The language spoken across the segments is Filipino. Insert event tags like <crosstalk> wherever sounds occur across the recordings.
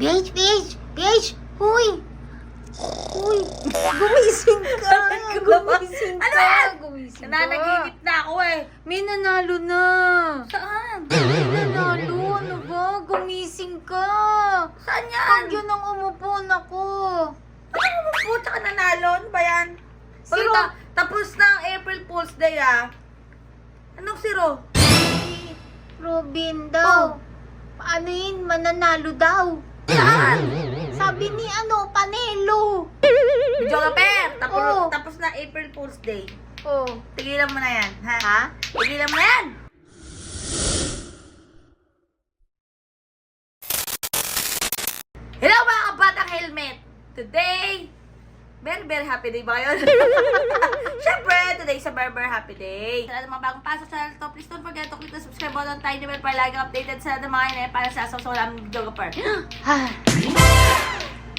Beige, beige, beige! Huy! Huy! Gumising ka! <laughs> Gumising Ano ka! yan? Gumising ka! Nananaginip na ako eh. May nanalo na! Saan? May nanalo! Ano ba? Gumising ka! Saan Pag yan? yun ang umupo, nako! Ano mo puta ka nanalo? Ano ba yan? Si Uy, Ro- ta- tapos na ang April Fool's Day ah. Anong si Ro? Si Robin daw. Ano yun? Mananalo daw. Saan? Sabi ni ano, Panelo. Jogaper! Tapos, Oo. tapos na April Fool's Day. Oh. Tigilan mo na yan, ha? Ha? Tigilan mo na yan! Hello mga kabatang helmet! Today, very very happy day ba yun? <laughs> Siyempre, today is a very very happy day. Sa lahat ng mga bagong pasok sa channel to, please don't forget to click the subscribe button, tiny bell para lagi updated sa lahat ng mga yun para sa asaw sa walang joga par. <gasps>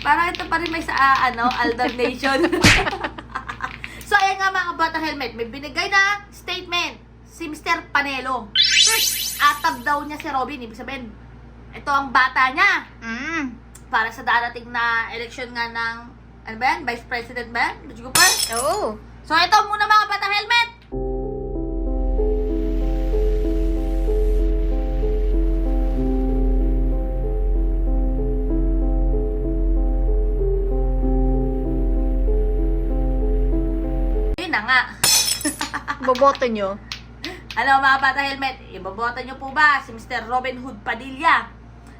Parang ito pa rin may sa ah, ano, Aldab Nation. <laughs> so, ayan nga mga kabatang helmet, may binigay na statement si Mr. Panelo. Atab daw niya si Robin, ibig sabihin, ito ang bata niya Mm. para sa darating na election nga ng, ano ba yan, Vice President ba yan? Ko pa. Oo. So, ito muna mga batang helmet. Yun na nga. <laughs> Boboto nyo? Ano mga bata helmet, iboboto nyo po ba si Mr. Robin Hood Padilla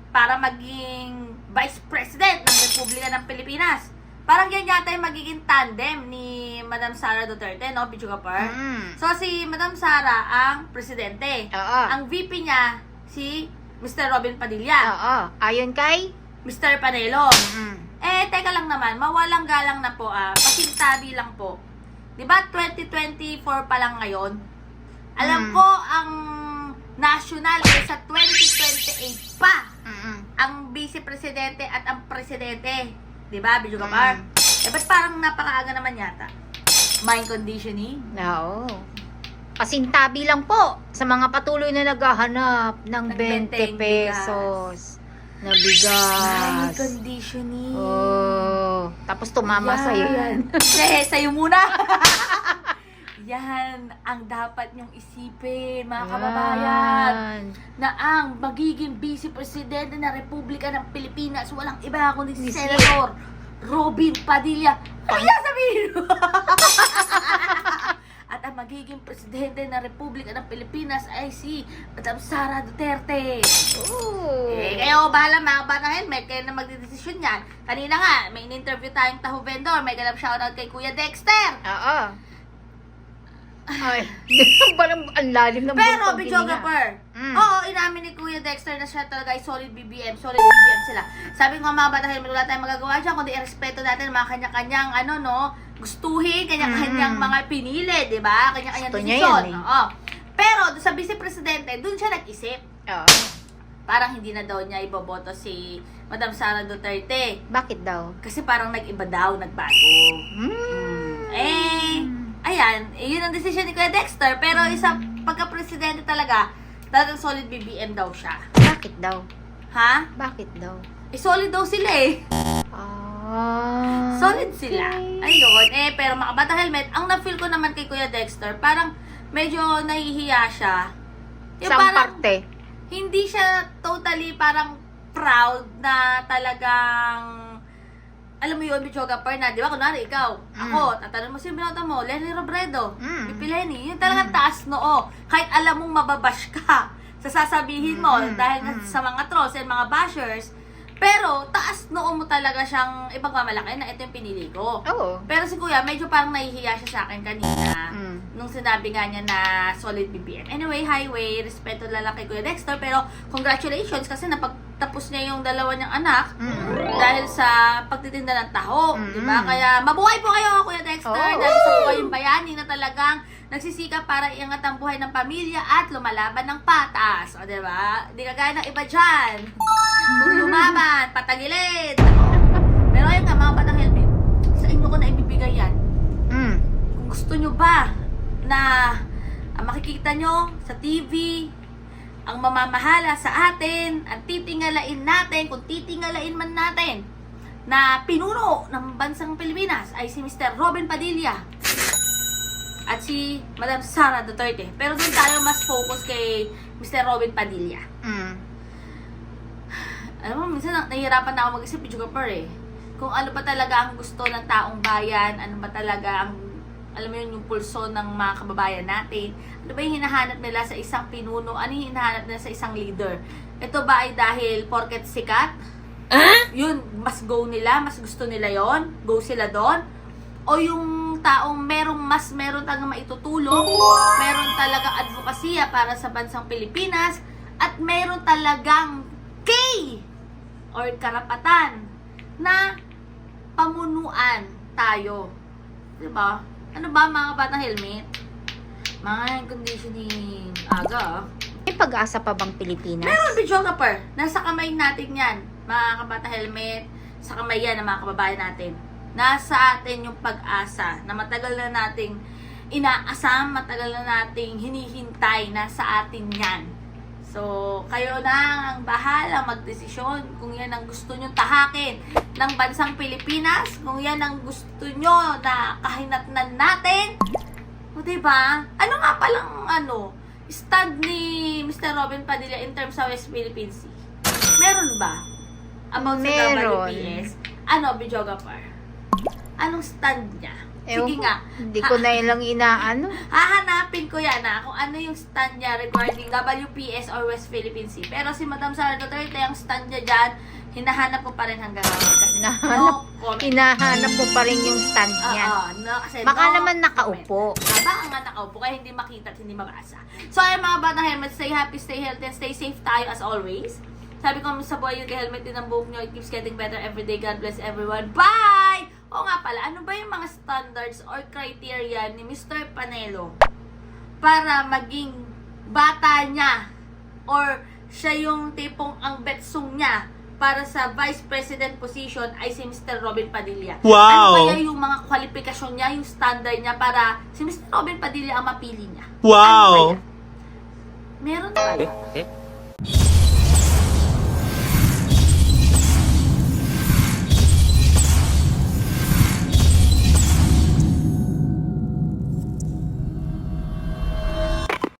para maging Vice President ng Republika ng Pilipinas? Parang yan yata yung magiging tandem ni Madam Sara Duterte, no, Pichugapar? Mm. So, si Madam Sara ang presidente. Oo. Ang VP niya, si Mr. Robin Padilla. Oo. Ayon kay? Mr. Panelo. Mm. Eh, teka lang naman, mawalang galang na po ah. Pasintabi lang po. 'Di ba 2024 pa lang ngayon? Alam Mm. ko ang national ay sa 2028 pa Mm. ang vice presidente at ang presidente. 'Di ba, Bidyo Kapar? Mm. Eh, ba't parang napakaaga naman yata? Mind conditioning? Oo. Pasintabi lang po sa mga patuloy na naghahanap ng Ng 20 20 pesos na Mind bigas. conditioning. Oh, tapos tumama Yan. sa iyo yan. Hindi, sa'yo muna. <laughs> Yan ang dapat niyong isipin, mga kababayan. Yan. Na ang magiging vice presidente ng Republika ng Pilipinas, walang iba kundi si Senator Robin Padilla. Ano sabihin mo? <laughs> At ang magiging presidente ng Republika ng Pilipinas ay si Madam Sara Duterte. Oh. Eh, kayo bahala mga bata helmet, kayo na magdidesisyon yan. Kanina nga, may in-interview tayong taho vendor, may ganap shoutout kay Kuya Dexter. Oo. Ay, <laughs> parang ang lalim ng Pero, buntong videographer, Mm. oo, inamin ni Kuya Dexter na siya talaga ay solid BBM, solid BBM sila. Sabi ko mga bata helmet, wala tayong magagawa dyan, kundi irespeto natin mga kanya-kanyang, ano, no, gustuhin, kanya-kanyang Mm. mga pinili, di ba? Kanya-kanyang Gusto niya desisyon. yan, eh. Oo. Pero, doon sa vice-presidente, doon siya nag-isip. Oo. Parang hindi na daw niya iboboto si Madam Sara Duterte. Bakit daw? Kasi parang nag-iba daw, nagbago. Mm. Yun ang desisyon ni Kuya Dexter. Pero isa, pagka-presidente talaga, talagang solid BBM daw siya. Bakit daw? Ha? Bakit daw? Eh, solid daw sila eh. Ah. Solid sila. okay. Ayun, eh, pero mga bata helmet, ang na-feel ko naman kay Kuya Dexter, parang medyo nahihiya siya. Yung parang, parte? hindi siya totally parang proud na talagang alam mo yun, Bichoga Per na, di ba? Kunwari, ikaw, ako, tatanong mo si binoto mo, Lenny Robredo, Mm. Pipi Lenny, yun talagang taas noo. Kahit alam mong mababash ka <laughs> sa sasabihin mo, Mm, dahil mm. sa mga trolls and mga bashers, pero taas noo mo talaga siyang ipagmamalaki na ito yung pinili ko. Oo. Pero si Kuya, medyo parang nahihiya siya sa akin kanina Mm. nung sinabi nga niya na solid BBM. Anyway, highway, respeto kay Kuya Dexter, pero congratulations kasi napagtapos niya yung dalawa niyang anak Mm. Dahil sa pagtitinda ng taho, Mm. di ba? Kaya mabuhay po kayo, Kuya Dexter, Oo. dahil sa buhay bayani na talagang nagsisikap para iangat ang buhay ng pamilya at lumalaban ng patas. O, di ba? Di kagaya ng iba dyan. Kung lumaban, patagilid. Pero ayun nga, mga batang helmet, sa inyo ko na ibibigay yan Mm. kung gusto nyo ba na ah, makikita nyo sa TV ang mamamahala sa atin, at titingalain natin, kung titingalain man natin, na pinuno ng bansang Pilipinas ay si Mr. Robin Padilla at si Madam Sara Duterte. Pero doon tayo mas focus kay Mr. Robin Padilla. Mm. Alam mo, minsan na- nahihirapan na ako mag-isip, Pichuga Per eh. Kung ano ba talaga ang gusto ng taong bayan, ano ba talaga ang, alam mo yun, yung pulso ng mga kababayan natin. Ano ba yung hinahanap nila sa isang pinuno? Ano yung hinahanap nila sa isang leader? Ito ba ay dahil porket sikat? Yun, mas go nila, mas gusto nila yon Go sila doon? O yung taong merong mas meron talaga maitutulong, meron talagang advokasya para sa bansang Pilipinas, at meron talagang kay or karapatan na pamunuan tayo. 'Di ba? Ano ba mga batang helmet? Mga conditioning aga. ah. May pag-asa pa bang Pilipinas? Meron videographer. Nasa kamay natin yan. Mga kabata helmet. Sa kamay yan ng mga kababayan natin. Nasa atin yung pag-asa na matagal na nating inaasam, matagal na nating hinihintay. Nasa atin yan. So, kayo na ang bahala magdesisyon kung yan ang gusto nyo tahakin ng bansang Pilipinas, kung yan ang gusto nyo na kahinatnan natin. O, diba? Ano nga palang, ano, stand ni Mr. Robin Padilla in terms sa West Philippine Sea? Meron ba? Sa Meron. WPS? Ano, videographer? Anong stand niya? Ewan Sige ko. nga. Hindi ko na ilang inaano. Hahanapin ko yan ha, kung ano yung stand niya regarding WPS or West Philippine Sea. Pero si Madam Sara Duterte, ang stand niya dyan, hinahanap ko pa rin hanggang ngayon. Kasi Hinahanap? no comment. Hinahanap mo pa rin yung stand niya. Oo, no, kasi Baka no naman comment. nakaupo. Ah, baka nga nakaupo, kaya hindi makita at hindi mabasa. So, ayun mga bata helmet, stay happy, stay healthy, and stay safe tayo as always. Sabi ko sa buhay yung helmet din ang buhok nyo. It keeps getting better every day. God bless everyone. Bye! O nga pala, ano ba yung mga standards or criteria ni Mr. Panelo para maging bata niya or siya yung tipong ang betsong niya para sa vice president position ay si Mr. Robin Padilla. Wow! Ano kaya yung mga kwalifikasyon niya, yung standard niya para si Mr. Robin Padilla ang mapili niya? Wow! Ano kaya? Meron ba? Eh?